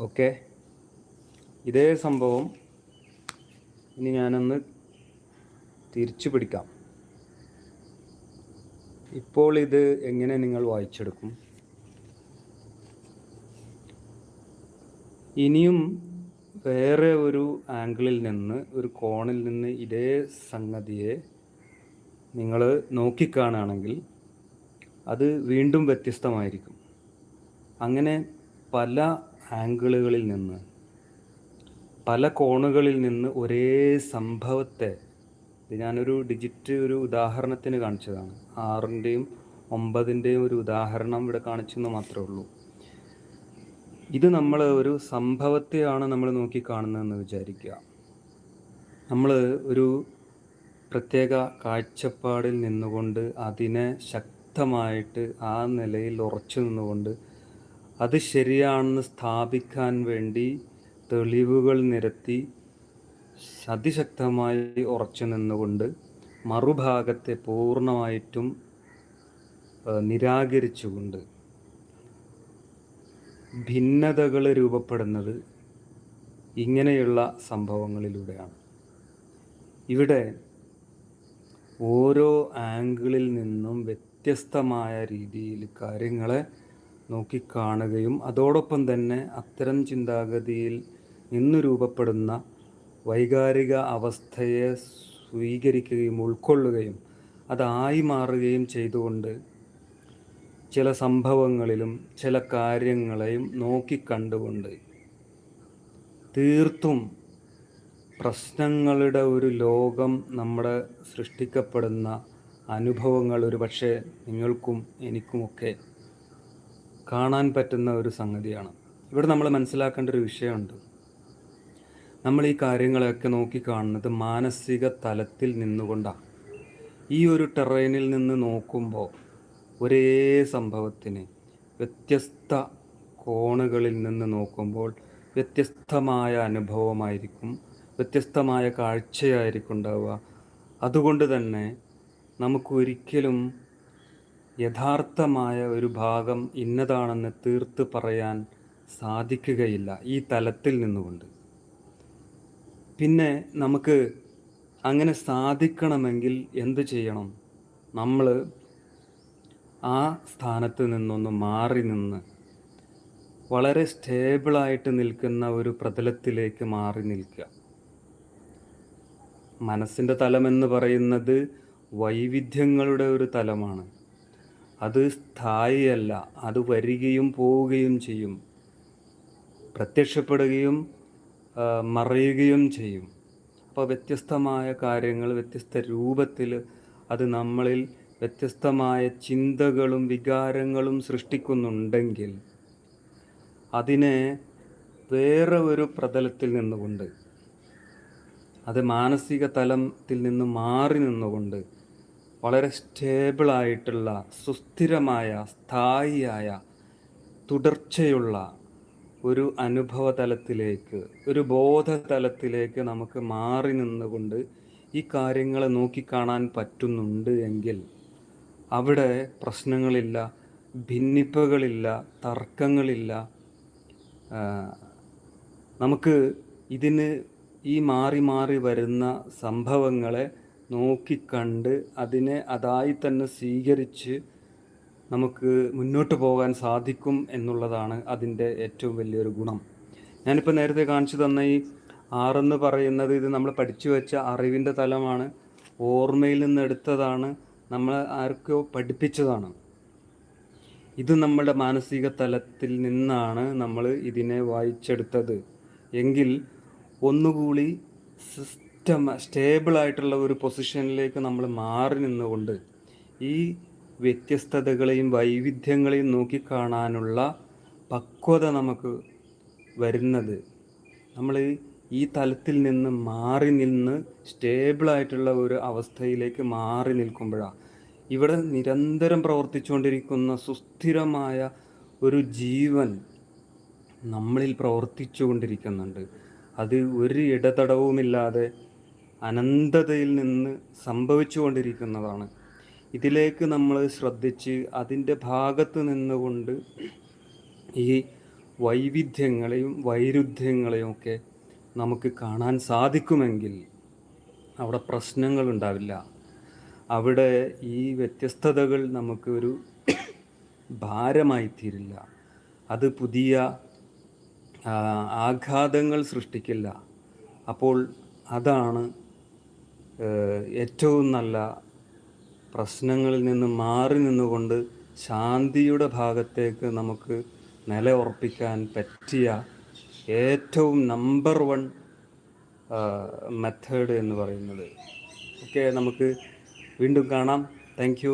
Okay. ഇതേ സംഭവം ഇനി ഞാനൊന്ന് തിരിച്ചു പിടിക്കാം. ഇപ്പോൾ ഇത് എങ്ങനെ നിങ്ങൾ വായിച്ചെടുക്കും? ഇനിയും വേറെ ഒരു ആംഗിളിൽ നിന്ന് ഒരു കോണിൽ നിന്ന് ഇതേ സംഗതിയെ നിങ്ങൾ നോക്കിക്കാണുകയാണെങ്കിൽ അത് വീണ്ടും വ്യത്യസ്തമായിരിക്കും. അങ്ങനെ പല ആംഗിളുകളിൽ നിന്ന് പല കോണുകളിൽ നിന്ന് ഒരേ സംഭവത്തെ ഇത് ഞാനൊരു ഡിജിറ്റ് ഒരു ഉദാഹരണത്തിന് കാണിച്ചതാണ്. ആറിന്റെയും ഒമ്പതിന്റെയും ഒരു ഉദാഹരണം ഇവിടെ കാണിച്ചെന്ന് മാത്രമേ ഉള്ളൂ. ഇത് നമ്മൾ ഒരു സംഭവത്തെയാണ് നമ്മൾ നോക്കി കാണുന്നതെന്ന് വിചാരിക്കുക. നമ്മൾ ഒരു പ്രത്യേക കാഴ്ചപ്പാടിൽ നിന്നുകൊണ്ട് അതിനെ ശക്തമായിട്ട് ആ നിലയിൽ ഉറച്ചു നിന്നുകൊണ്ട് അത് ശരിയാണെന്ന് സ്ഥാപിക്കാൻ വേണ്ടി തെളിവുകൾ നിരത്തി അതിശക്തമായി ഉറച്ചു നിന്നുകൊണ്ട് മറുഭാഗത്തെ പൂർണമായിട്ടും നിരാകരിച്ചുകൊണ്ട് ഭിന്നതകൾ രൂപപ്പെടുന്നത് ഇങ്ങനെയുള്ള സംഭവങ്ങളിലൂടെയാണ്. ഇവിടെ ഓരോ ആംഗിളിൽ നിന്നും വ്യത്യസ്തമായ രീതിയിൽ കാര്യങ്ങളെ നോക്കിക്കാണുകയും അതോടൊപ്പം തന്നെ അത്തരം ചിന്താഗതിയിൽ നിന്ന് രൂപപ്പെടുന്ന വൈകാരിക അവസ്ഥയെ സ്വീകരിക്കുകയും ഉൾക്കൊള്ളുകയും അതായി മാറുകയും ചെയ്തുകൊണ്ട് ചില സംഭവങ്ങളിലും ചില കാര്യങ്ങളെയും നോക്കിക്കണ്ടുകൊണ്ട് തീർത്തും പ്രശ്നങ്ങളുടെ ഒരു ലോകം നമ്മുടെ സൃഷ്ടിക്കപ്പെടുന്ന അനുഭവങ്ങൾ ഒരു പക്ഷേ നിങ്ങൾക്കും എനിക്കുമൊക്കെ കാണാൻ പറ്റുന്ന ഒരു സംഗതിയാണ്. ഇവിടെ നമ്മൾ മനസ്സിലാക്കേണ്ട ഒരു വിഷയമുണ്ട്. നമ്മൾ ഈ കാര്യങ്ങളെയൊക്കെ നോക്കിക്കാണുന്നത് മാനസിക തലത്തിൽ നിന്നുകൊണ്ടാണ് ഈ ഒരു ടെറൈനിൽ നിന്ന് നോക്കുമ്പോൾ ഒരേ സംഭവത്തിന് വ്യത്യസ്ത കോണുകളിൽ നിന്ന് നോക്കുമ്പോൾ വ്യത്യസ്തമായ അനുഭവമായിരിക്കും വ്യത്യസ്തമായ കാഴ്ചയായിരിക്കും ഉണ്ടാവുക. അതുകൊണ്ട് തന്നെ നമുക്കൊരിക്കലും യഥാർത്ഥമായ ഒരു ഭാഗം ഇന്നതാണെന്ന് തീർത്ത് പറയാൻ സാധിക്കുകയില്ല ഈ തലത്തിൽ നിന്നുകൊണ്ട്. പിന്നെ നമുക്ക് അങ്ങനെ സാധിക്കണമെങ്കിൽ എന്തു ചെയ്യണം? നമ്മൾ ആ സ്ഥാനത്ത് നിന്നൊന്ന് മാറി നിന്ന് വളരെ സ്റ്റേബിളായിട്ട് നിൽക്കുന്ന ഒരു പ്രതലത്തിലേക്ക് മാറി നിൽക്കുക. മനസ്സിന്റെ തലമെന്ന് പറയുന്നത് വൈവിധ്യങ്ങളുടെ ഒരു തലമാണ്. അത് സ്ഥായിയല്ല അത് വരികയും പോവുകയും ചെയ്യും. പ്രത്യക്ഷപ്പെടുകയും മറയുകയും ചെയ്യും. അപ്പോൾ വ്യത്യസ്തമായ കാര്യങ്ങൾ വ്യത്യസ്ത രൂപത്തിൽ അത് നമ്മളിൽ വ്യത്യസ്തമായ ചിന്തകളും വികാരങ്ങളും സൃഷ്ടിക്കുന്നുണ്ടെങ്കിൽ അതിനെ വേറെ ഒരു പ്രതലത്തിൽ നിന്നുകൊണ്ട് അത് മാനസിക തലത്തിൽ നിന്ന് മാറി നിന്നുകൊണ്ട് വളരെ സ്റ്റേബിളായിട്ടുള്ള സുസ്ഥിരമായ സ്ഥായിയായ തുടർച്ചയുള്ള ഒരു അനുഭവ തലത്തിലേക്ക് ഒരു ബോധതലത്തിലേക്ക് നമുക്ക് മാറി നിന്നുകൊണ്ട് ഈ കാര്യങ്ങളെ നോക്കിക്കാണാൻ പറ്റുന്നുണ്ട് എങ്കിൽ അവിടെ പ്രശ്നങ്ങളില്ല ഭിന്നിപ്പുകളില്ല തർക്കങ്ങളില്ല. നമുക്ക് ഇതിന് ഈ മാറി മാറി വരുന്ന സംഭവങ്ങളെ നോക്കിക്കണ്ട് അതിനെ അതായി തന്നെ സ്വീകരിച്ച് നമുക്ക് മുന്നോട്ട് പോകാൻ സാധിക്കും എന്നുള്ളതാണ് അതിന്റെ ഏറ്റവും വലിയൊരു ഗുണം. ഞാനിപ്പോൾ നേരത്തെ കാണിച്ചു തന്ന ഈ ആറെന്ന് പറയുന്നത് ഇത് നമ്മൾ പഠിച്ചു വെച്ച അറിവിന്റെ തലമാണ്. ഓർമ്മയിൽ നിന്നെടുത്തതാണ് നമ്മൾ ആർക്കോ പഠിപ്പിച്ചതാണ്. ഇത് നമ്മുടെ മാനസിക തലത്തിൽ നിന്നാണ് നമ്മൾ ഇതിനെ വായിച്ചെടുത്തത്. എങ്കിൽ ഒന്നുകൂടി സിസ്റ്റം സ്റ്റേബിളായിട്ടുള്ള ഒരു പൊസിഷനിലേക്ക് നമ്മൾ മാറി നിന്നുകൊണ്ട് ഈ വ്യത്യസ്തതകളെയും വൈവിധ്യങ്ങളെയും നോക്കിക്കാണാനുള്ള പക്വത നമുക്ക് വരുന്നത്. നമ്മൾ ഈ തലത്തിൽ നിന്ന് മാറി നിന്ന് സ്റ്റേബിളായിട്ടുള്ള ഒരു അവസ്ഥയിലേക്ക് മാറി നിൽക്കുമ്പോഴാണ് ഇവിടെ നിരന്തരം പ്രവർത്തിച്ചുകൊണ്ടിരിക്കുന്ന സുസ്ഥിരമായ ഒരു ജീവൻ നമ്മളിൽ പ്രവർത്തിച്ചു കൊണ്ടിരിക്കുന്നുണ്ട് അത് ഒരു ഇടതടവുമില്ലാതെ അനന്തതയിൽ നിന്ന് സംഭവിച്ചുകൊണ്ടിരിക്കുന്നതാണ്. ഇതിലേക്ക് നമ്മൾ ശ്രദ്ധിച്ച് അതിന്റെ ഭാഗത്ത് നിന്നുകൊണ്ട് ഈ വൈവിധ്യങ്ങളെയും വൈരുദ്ധ്യങ്ങളെയും ഒക്കെ നമുക്ക് കാണാൻ സാധിക്കുമെങ്കിൽ അവിടെ പ്രശ്നങ്ങൾ ഉണ്ടാവില്ല. അവിടെ ഈ വ്യത്യസ്തതകൾ നമുക്ക് ഒരു ഭാരമായി തീരില്ല അത് പുതിയ ആഘാതങ്ങൾ സൃഷ്ടിക്കില്ല. അപ്പോൾ അതാണ് ഏറ്റവും നല്ല പ്രശ്നങ്ങളിൽ നിന്ന് മാറി നിന്നുകൊണ്ട് ശാന്തിയുടെ ഭാഗത്തേക്ക് നമുക്ക് നില ഉറപ്പിക്കാൻ പറ്റിയ ഏറ്റവും നമ്പർ വൺ മെത്തേഡ് എന്ന് പറയുന്നത്. ഓക്കെ നമുക്ക് വീണ്ടും കാണാം. താങ്ക്